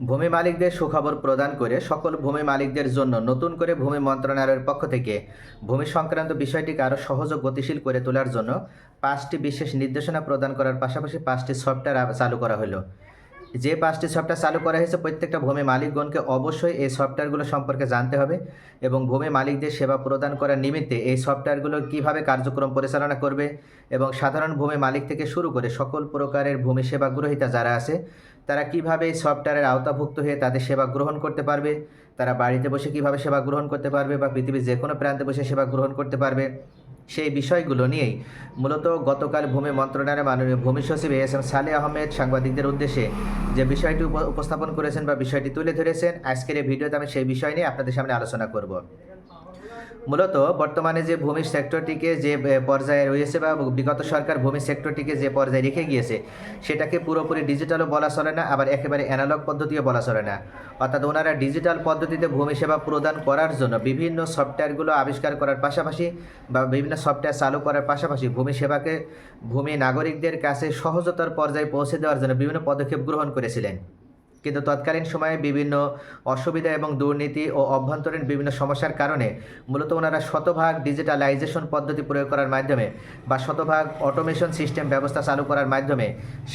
ভূমি মালিকদের সুখবর প্রদান করে সকল ভূমি মালিকদের জন্য নতুন করে ভূমি মন্ত্রণালয়ের পক্ষ থেকে ভূমি সংক্রান্ত বিষয়টিকে আরও সহজ ও গতিশীল করে তোলার জন্য পাঁচটি বিশেষ নির্দেশনা প্রদান করার পাশাপাশি পাঁচটি সফটওয়্যার চালু করা হলো। যে পাঁচটি সফটওয়্যার চালু করা হয়েছে, প্রত্যেকটা ভূমি মালিকগণকে অবশ্যই এই সফটওয়্যারগুলো সম্পর্কে জানতে হবে এবং ভূমি মালিকদের সেবা প্রদান করার নিমিত্তে এই সফটওয়্যারগুলো কীভাবে কার্যক্রম পরিচালনা করবে এবং সাধারণ ভূমি মালিক থেকে শুরু করে সকল প্রকারের ভূমি সেবা গ্রহীতা যারা আছে তারা কীভাবে এই সফটওয়্যারের আওতাভুক্ত হয়ে তাদের সেবা গ্রহণ করতে পারবে? তারা বাড়িতে বসে কীভাবে সেবা গ্রহণ করতে পারবে বা পৃথিবীর যে কোনো প্রান্তে বসে সেবা গ্রহণ করতে পারবে? সেই বিষয়গুলো নিয়েই মূলত গতকাল ভূমি মন্ত্রণালয়ের মাননীয় ভূমি সচিব এস এম সালে আহমেদ সাংবাদিকদের উদ্দেশ্যে যে বিষয়টি উপ- উপস্থাপন করেছেন বা বিষয়টি তুলে ধরেছেন, আজকের এই ভিডিওতে আমি সেই বিষয় নিয়ে আপনাদের সামনে আলোচনা করব। মূলত বর্তমানে যে ভূমি সেক্টরটিকে যে পর্যায়ে রয়েছে বা বিগত সরকার ভূমি সেক্টরটিকে যে পর্যায়ে রেখে গিয়েছে, সেটাকে পুরোপুরি ডিজিটালও বলা চলে না, আবার একেবারে অ্যানালগ পদ্ধতিও বলা চলে না। অর্থাৎ ওনারা ডিজিটাল পদ্ধতিতে ভূমি সেবা প্রদান করার জন্য বিভিন্ন সফটওয়্যারগুলো আবিষ্কার করার পাশাপাশি বা বিভিন্ন সফটওয়্যার চালু করার পাশাপাশি ভূমি সেবাকে ভূমি নাগরিকদের কাছে সহজতর পর্যায়ে পৌঁছে দেওয়ার জন্য বিভিন্ন পদক্ষেপ গ্রহণ করেছিলেন। কিন্তু তৎকালীন সময়ে বিভিন্ন অসুবিধা এবং দুর্নীতি ও অভ্যন্তরীণ বিভিন্ন সমস্যার কারণে মূলত ওনারা শতভাগ ডিজিটালাইজেশন পদ্ধতি প্রয়োগ করার মাধ্যমে বা শতভাগ অটোমেশন সিস্টেম ব্যবস্থা চালু করার মাধ্যমে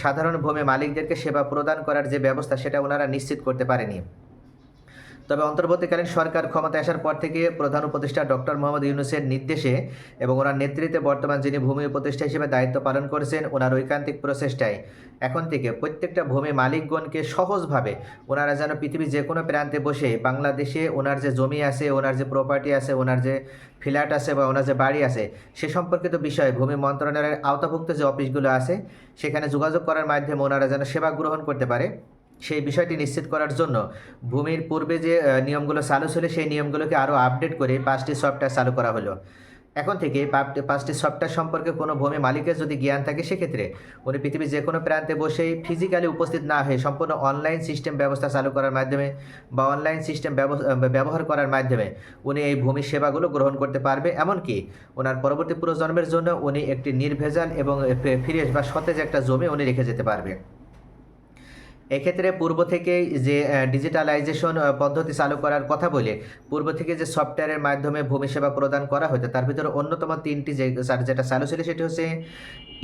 সাধারণ ভূমি মালিকদেরকে সেবা প্রদান করার যে ব্যবস্থা, সেটা ওনারা নিশ্চিত করতে পারেনি। তবে অন্তর্বর্তীকালীন সরকার ক্ষমতায় আসার পর থেকে প্রধান উপদেষ্টা ডক্টর মোহাম্মদ ইউনুসের নির্দেশে এবং ওনার নেতৃত্বে বর্তমান যিনি ভূমি উপদেষ্টা হিসেবে দায়িত্ব পালন করেছেন, ওনার ঐকান্তিক প্রচেষ্টায়। এখন থেকে প্রত্যেকটা ভূমি মালিকগণকে সহজভাবে ওনারা যেন পৃথিবীর যে কোনো প্রান্তে বসে বাংলাদেশে ওনার যে জমি আছে, ওনার যে প্রপার্টি আছে, ওনার যে ফ্ল্যাট আছে বা ওনার যে বাড়ি আছে, সে সম্পর্কিত বিষয়ে ভূমি মন্ত্রণালয়ের আওতাভুক্ত যে অফিসগুলো আছে, সেখানে যোগাযোগ করার মাধ্যমে ওনারা যেন সেবা গ্রহণ করতে পারে। সেই বিষয়টি নিশ্চিত করার জন্য ভূমির পূর্বে যে নিয়মগুলো চালু ছিল, সেই নিয়মগুলোকে আরও আপডেট করে পাঁচটি সফটওয়্যার চালু করা হলো। এখন থেকে পাঁচটি- সফটওয়্যার সম্পর্কে কোনো ভূমি মালিকের যদি জ্ঞান থাকে, সেক্ষেত্রে উনি পৃথিবীর যে কোনো প্রান্তে বসেই ফিজিক্যালি উপস্থিত না হয়ে সম্পূর্ণ অনলাইন সিস্টেম ব্যবস্থা চালু করার মাধ্যমে বা অনলাইন সিস্টেম ব্যবহার করার মাধ্যমে উনি এই ভূমি সেবাগুলো গ্রহণ করতে পারবে। এমনকি ওনার পরবর্তী প্রজন্মের জন্য উনি একটি নির্ভেজাল এবং ফ্রেশ বা সতেজ একটা জমি উনি রেখে যেতে পারবে। এক্ষেত্রে পূর্ব থেকেই যে ডিজিটালাইজেশন পদ্ধতি চালু করার কথা বলে, পূর্ব থেকে যে সফটওয়্যারের মাধ্যমে ভূমি সেবা প্রদান করা হতো, তার ভিতরে অন্যতম তিনটি যে যেটা চালু ছিল সেটি হচ্ছে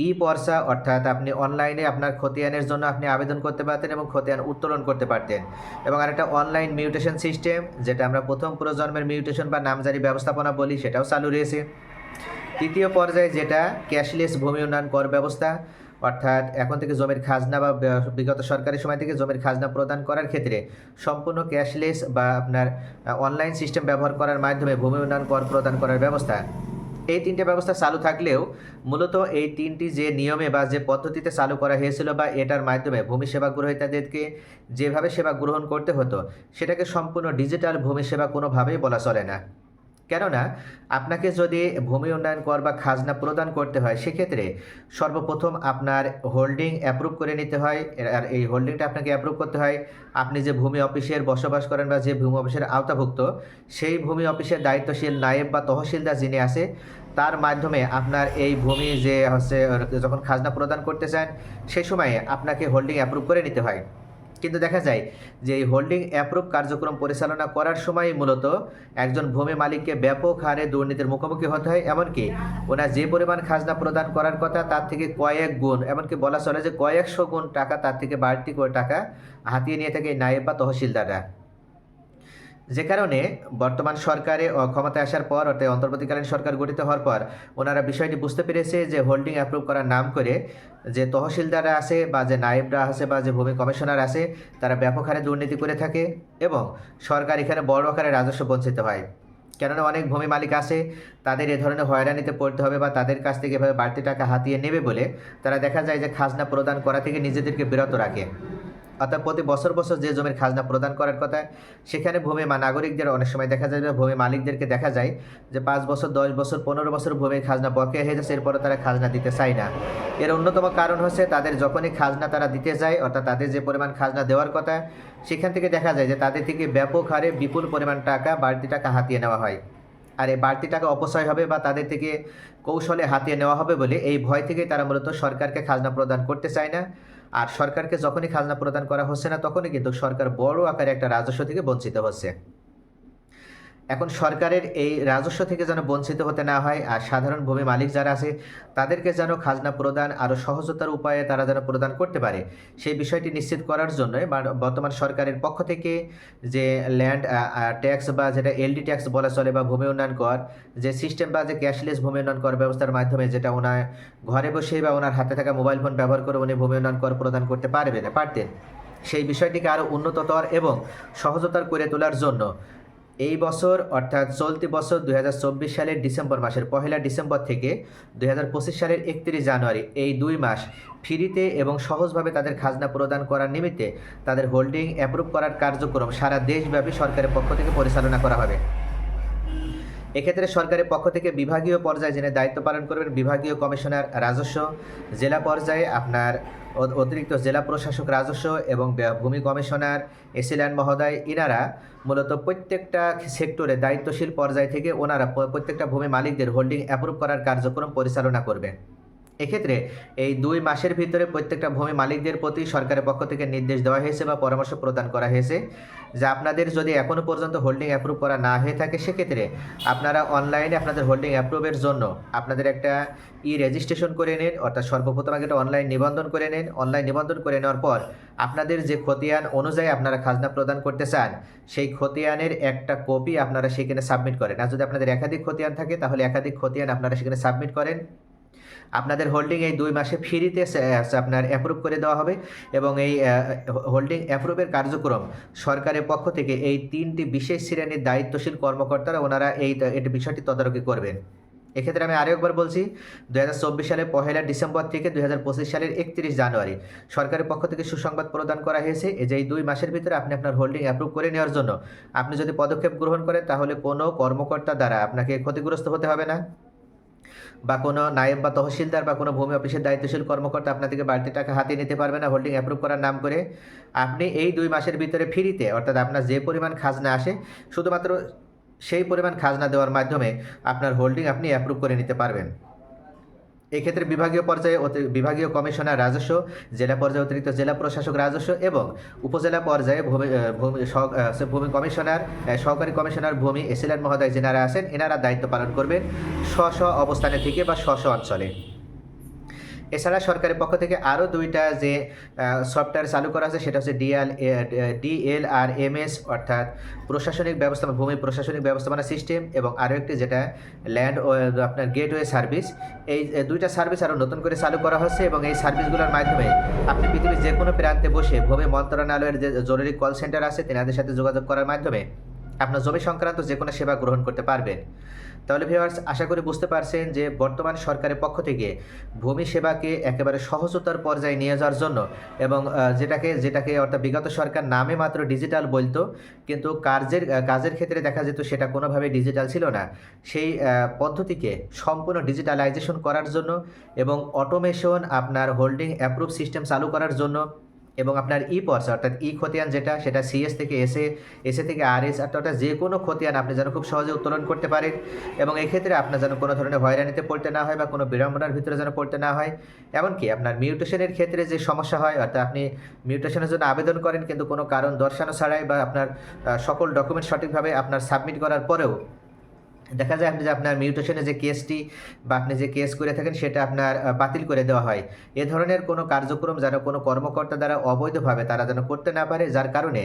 ই পর্সা অর্থাৎ আপনি অনলাইনে আপনার খতিয়ানের জন্য আপনি আবেদন করতে পারতেন এবং খতিয়ান উত্তোলন করতে পারতেন। এবং আরেকটা অনলাইন মিউটেশন সিস্টেম যেটা আমরা প্রথম প্রজন্মের মিউটেশন বা নামজারি ব্যবস্থাপনা বলি, সেটাও চালু রয়েছে। তৃতীয় পর্যায়ে যেটা ক্যাশলেস ভূমি উন্নয়ন কর ব্যবস্থা অর্থাৎ এখন থেকে জমির খাজনা বা বিগত সরকারি সময় থেকে জমির খাজনা প্রদান করার ক্ষেত্রে সম্পূর্ণ ক্যাশলেস বা আপনার অনলাইন সিস্টেম ব্যবহার করার মাধ্যমে ভূমি উন্নয়ন কর প্রদান করার ব্যবস্থা। এই তিনটে ব্যবস্থা চালু থাকলেও মূলত এই তিনটি যে নিয়মে বা যে পদ্ধতিতে চালু করা হয়েছিল বা এটার মাধ্যমে ভূমি সেবা গ্রহীতাদেরকে যেভাবে সেবা গ্রহণ করতে হতো, সেটাকে সম্পূর্ণ ডিজিটাল ভূমি সেবা কোনোভাবেই বলা চলে না। কেননা আপনাকে যদি ভূমি উন্নয়ন কর বা খাজনা প্রদান করতে হয়, সেক্ষেত্রে সর্বপ্রথম আপনার হোল্ডিং অ্যাপ্রুভ করে নিতে হয়। আর এই হোল্ডিংটা আপনাকে অ্যাপ্রুভ করতে হয়। আপনি যে ভূমি অফিসের বসবাস করেন বা যে ভূমি অফিসের আওতাভুক্ত, সেই ভূমি অফিসের দায়িত্বশীল নায়েব বা তহসিলদার যিনি আছে, তার মাধ্যমে আপনার এই ভূমি যে হচ্ছে, যখন খাজনা প্রদান করতে চান, সেই সময়ে আপনাকে হোল্ডিং অ্যাপ্রুভ করে নিতে হয়। কিন্তু দেখা যায় যে এই হোল্ডিং অ্যাপ্রুভ কার্যক্রম পরিচালনা করার সময় মূলত একজন ভূমি মালিককে ব্যাপক হারে দুর্নীতির মুখোমুখি হতে হয়, এমনকি ওনার যে পরিমাণ খাজনা প্রদান করার কথা তার থেকে কয়েক গুণ, এমনকি বলা চলে যে কয়েকশো গুণ টাকা তার থেকে বাড়তি করে টাকা হাতিয়ে নিয়ে থাকে নায়েব বা তহসিলদাররা। যে কারণে বর্তমান সরকারে ক্ষমতায় আসার পর, অর্থাৎ অন্তর্বর্তীকালীন সরকার গঠিত হওয়ার পর, ওনারা বিষয়টি বুঝতে পেরেছে যে হোল্ডিং অ্যাপ্রুভ করার নাম করে যে তহসিলদাররা আছে বা যে নায়েবরা আছে বা যে ভূমি কমিশনার আছে, তারা ব্যাপক হারে দুর্নীতি করে থাকে এবং সরকার এখানে বড় আকারে রাজস্ব বঞ্চিত হয়। কেননা অনেক ভূমি মালিক আছে, তাদের এ ধরনের হয়রানিতে পড়তে হবে বা তাদের কাছ থেকে এভাবে বাড়তি টাকা হাতিয়ে নেবে বলে তারা দেখা যায় যে খাজনা প্রদান করা থেকে নিজেদেরকে বিরত রাখে। অর্থাৎ প্রতি বছর বছর যে জমির খাজনা প্রদান করার কথা, সেখানে ভূমি নাগরিকদের অনেক সময় দেখা যায় ভূমি মালিকদেরকে দেখা যায় যে পাঁচ বছর, দশ বছর, পনেরো বছর ভূমির খাজনা বকেয়া হয়ে যাচ্ছে এরপরে তারা খাজনা দিতে চায় না। এর অন্যতম কারণ হচ্ছে তাদের যখনই খাজনা তারা দিতে যায়, অর্থাৎ তাদের যে পরিমাণ খাজনা দেওয়ার কথা, সেখান থেকে দেখা যায় যে তাদের থেকে ব্যাপক হারে বিপুল পরিমাণ টাকা, বাড়তি টাকা হাতিয়ে নেওয়া হয়। আর এই বাড়তি টাকা অপচয় হবে বা তাদের থেকে কৌশলে হাতিয়ে নেওয়া হবে বলে এই ভয় থেকেই তারা মূলত সরকারকে খাজনা প্রদান করতে চায় না। আর সরকারকে যখনই খাজনা প্রদান করা হচ্ছে না, তখনই কিন্তু সরকার বড় আকারে একটা রাজস্ব থেকে বঞ্চিত হচ্ছে। এখন সরকারের এই রাজস্ব থেকে যেন বঞ্চিত হতে না হয়, আর সাধারণ ভূমি মালিক যারা আছে, তাদেরকে যেন খাজনা প্রদান আরও সহজতার উপায়ে তারা যেন প্রদান করতে পারে, সেই বিষয়টি নিশ্চিত করার জন্য বর্তমান সরকারের পক্ষ থেকে যে ল্যান্ড ট্যাক্স বা যেটা এলডি ট্যাক্স বলা চলে বা ভূমি উন্নয়ন কর, যে সিস্টেম বা যে ক্যাশলেস ভূমি উন্নয়ন কর ব্যবস্থার মাধ্যমে যেটা ওনার ঘরে বসেই বা ওনার হাতে থাকা মোবাইল ফোন ব্যবহার করে উনি ভূমি উন্নয়ন কর প্রদান করতে পারবেন, পারতেন। সেই বিষয়টিকে আরও উন্নততর এবং সহজতর করে তোলার জন্য এই বছর, অর্থাৎ চলতি বছর দুই হাজার চব্বিশ সালের ডিসেম্বর মাসের পহেলা ডিসেম্বর থেকে দুই হাজার পঁচিশ সালের একত্রিশ জানুয়ারি এই দুই মাস ফ্রিতে এবং সহজভাবে তাদের খাজনা প্রদান করার নিমিত্তে তাদের হোল্ডিং অ্যাপ্রুভ করার কার্যক্রম সারা দেশব্যাপী সরকারের পক্ষ থেকে পরিচালনা করা হবে। এক্ষেত্রে সরকারের পক্ষ থেকে বিভাগীয় পর্যায়ে যিনি দায়িত্ব পালন করবেন, বিভাগীয় কমিশনার রাজস্ব, জেলা পর্যায়ে আপনার অতিরিক্ত জেলা প্রশাসক রাজস্ব এবং ভূমি কমিশনার এসিল্যান্ড মহোদয়, ইনারা মূলত প্রত্যেকটা সেক্টরে দায়িত্বশীল পর্যায় থেকে ওনারা প্রত্যেকটা ভূমি মালিকদের হোল্ডিং অ্যাপ্রুভ করার কার্যক্রম পরিচালনা করবেন। এক্ষেত্রে এই দুই মাসের ভিতরে প্রত্যেকটা ভূমি মালিকদের প্রতি সরকারের পক্ষ থেকে নির্দেশ দেওয়া হয়েছে বা পরামর্শ প্রদান করা হয়েছে যে আপনাদের যদি এখনও পর্যন্ত হোল্ডিং অ্যাপ্রুভ করা না হয়ে থাকে, সেক্ষেত্রে আপনারা অনলাইনে আপনাদের হোল্ডিং অ্যাপ্রুভের জন্য আপনাদের একটা ই রেজিস্ট্রেশন করে নিন, অর্থাৎ সর্বপ্রথম আগে একটা অনলাইন নিবন্ধন করে নিন। অনলাইন নিবন্ধন করে নেওয়ার পর আপনাদের যে খতিয়ান অনুযায়ী আপনারা খাজনা প্রদান করতে চান, সেই খতিয়ানের একটা কপি আপনারা সেখানে সাবমিট করেন। আর যদি আপনাদের একাধিক খতিয়ান থাকে, তাহলে একাধিক খতিয়ান আপনারা সেখানে সাবমিট করেন। আপনাদের হোল্ডিং এই দুই মাসে ফ্রিতে আপনার অ্যাপ্রুভ করে দেওয়া হবে এবং এই হোল্ডিং অ্যাপ্রুভের কার্যক্রম সরকারের পক্ষ থেকে এই তিনটি বিশেষ শ্রেণির দায়িত্বশীল কর্মকর্তারা ওনারা এই বিষয়টি তদারকি করবেন। এক্ষেত্রে আমি আরও একবার বলছি দু হাজার চব্বিশ সালের পহেলা ডিসেম্বর থেকে দুই হাজার পঁচিশ সালের একত্রিশ জানুয়ারি সরকারের পক্ষ থেকে সুসংবাদ প্রদান করা হয়েছে যে এই দুই মাসের ভিতরে আপনি আপনার হোল্ডিং অ্যাপ্রুভ করে নেওয়ার জন্য আপনি যদি পদক্ষেপ গ্রহণ করেন তাহলে কোনো কর্মকর্তা দ্বারা আপনাকে ক্ষতিগ্রস্ত হতে হবে না। বা কোনো নায়েব বা তহসিলদার বা কোনো ভূমি অফিসের দায়িত্বশীল কর্মকর্তা আপনার থেকে বাড়তি টাকা হাতে নিতে পারবে না। হোল্ডিং অ্যাপ্রুভ করার নাম করে আপনি এই দুই মাসের ভিতরে ফ্রিতে, অর্থাৎ আপনার যে পরিমাণ খাজনা আসে, শুধুমাত্র সেই পরিমাণ খাজনা দেওয়ার মাধ্যমে আপনার হোল্ডিং আপনি অ্যাপ্রুভ করে নিতে পারবেন। এক্ষেত্রে বিভাগীয় পর্যায়ে বিভাগীয় কমিশনার রাজস্ব, জেলা পর্যায়ে অতিরিক্ত জেলা প্রশাসক রাজস্ব এবং উপজেলা পর্যায়ে ভূমি ভূমি কমিশনার সহকারী কমিশনার ভূমি এসিলেন্ট মহোদয় যেনারা আছেন, এনারা দায়িত্ব পালন করবেন স্ব স্ব অবস্থানে থেকে বা স্ব স্ব অঞ্চলে। এছাড়া সরকারের পক্ষ থেকে আরও দুইটা যে সফটওয়্যার চালু করা আছে সেটা হচ্ছে DL DL R M S অর্থাৎ প্রশাসনিক ব্যবস্থাপনা, ভূমি প্রশাসনিক ব্যবস্থাপনা সিস্টেম এবং আরও একটি যেটা ল্যান্ড আপনার গেটওয়ে সার্ভিস এই দুইটা সার্ভিস আরও নতুন করে চালু করা হচ্ছে এবং এই সার্ভিসগুলোর মাধ্যমে আপনি পৃথিবীর যে কোনো প্রান্তে বসে ভূমি মন্ত্রণালয়ের যে জরুরি কল সেন্টার আছে, তেনাদের সাথে যোগাযোগ করার মাধ্যমে আপনার জমি সংক্রান্ত যে কোনো সেবা গ্রহণ করতে পারবেন। তাহলে ভিওয়ার্স আশা করি বুঝতে পারছেন যে বর্তমান সরকারের পক্ষ থেকে ভূমি সেবাকে একেবারে সহজতার পর্যায়ে নিয়ে যাওয়ার জন্য এবং যেটাকে যেটাকে অর্থাৎ বিগত সরকার নামে মাত্র ডিজিটাল বলতো, কিন্তু কাজের কাজের ক্ষেত্রে দেখা যেত সেটা কোনোভাবে ডিজিটাল ছিল না। সেই পদ্ধতিকে সম্পূর্ণ ডিজিটালাইজেশন করার জন্য এবং অটোমেশন আপনার হোল্ডিং অ্যাপ্রুভ সিস্টেম চালু করার জন্য এবং আপনার ই পর্স অর্থাৎ ই খতিয়ান যেটা, সেটা সিএস থেকে এসে এসে থেকে আর এস অর্থাৎ যে কোনো খতিয়ান আপনি যেন খুব সহজে উত্তোলন করতে পারেন। এবং এক্ষেত্রে আপনার যেন কোনো ধরনের হয়রানিতে পড়তে না হয় বা কোনো বিড়ম্বনার ভিতরে যেন পড়তে না হয়। এমনকি আপনার মিউটেশনের ক্ষেত্রে যে সমস্যা হয়, অর্থাৎ আপনি মিউটেশনের জন্য আবেদন করেন, কিন্তু কোনো কারণ দর্শানো ছাড়াই বা আপনার সকল ডকুমেন্ট সঠিকভাবে আপনার সাবমিট করার পরেও দেখা যায় আপনি যে আপনার মিউটেশনে যে কেসটি বা আপনি যে কেস করে থাকেন, সেটা আপনার বাতিল করে দেওয়া হয়। এ ধরনের কোনো কার্যক্রম যেন কোনো কর্মকর্তা দ্বারা অবৈধভাবে তারা যেন করতে না পারে, যার কারণে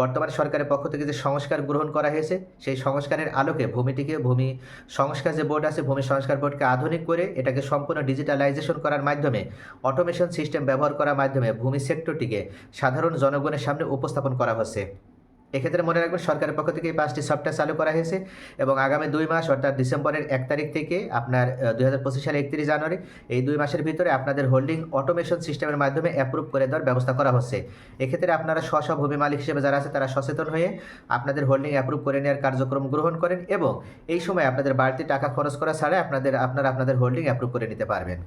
বর্তমান সরকারের পক্ষ থেকে যে সংস্কার গ্রহণ করা হয়েছে, সেই সংস্কারের আলোকে ভূমিটিকে, ভূমি সংস্কার যে বোর্ড আছে, ভূমি সংস্কার বোর্ডকে আধুনিক করে এটাকে সম্পূর্ণ ডিজিটালাইজেশন করার মাধ্যমে, অটোমেশন সিস্টেম ব্যবহার করার মাধ্যমে ভূমি সেক্টরটিকে সাধারণ জনগণের সামনে উপস্থাপন করা হচ্ছে। এক্ষেত্রে মনে রাখবেন সরকারের পক্ষ থেকে এই পাঁচটি সফটওয়্যার চালু করা হয়েছে এবং আগামী দুই মাস অর্থাৎ ডিসেম্বরের এক তারিখ থেকে আপনার দুই হাজার পঁচিশ সালে একত্রিশ জানুয়ারি, এই দুই মাসের ভিতরে আপনাদের হোল্ডিং অটোমেশন সিস্টেমের মাধ্যমে অ্যাপ্রুভ করে দেওয়ার ব্যবস্থা করা হচ্ছে। এক্ষেত্রে আপনারা স্ব ভূমি মালিক হিসেবে যারা আছে তারা সচেতন হয়ে আপনাদের হোল্ডিং অ্যাপ্রুভ করে নেওয়ার কার্যক্রম গ্রহণ করেন এবং এই সময় আপনাদের বাড়তি টাকা খরচ করা ছাড়াই আপনাদের, আপনারা আপনাদের হোল্ডিং অ্যাপ্রুভ করে নিতে পারবেন।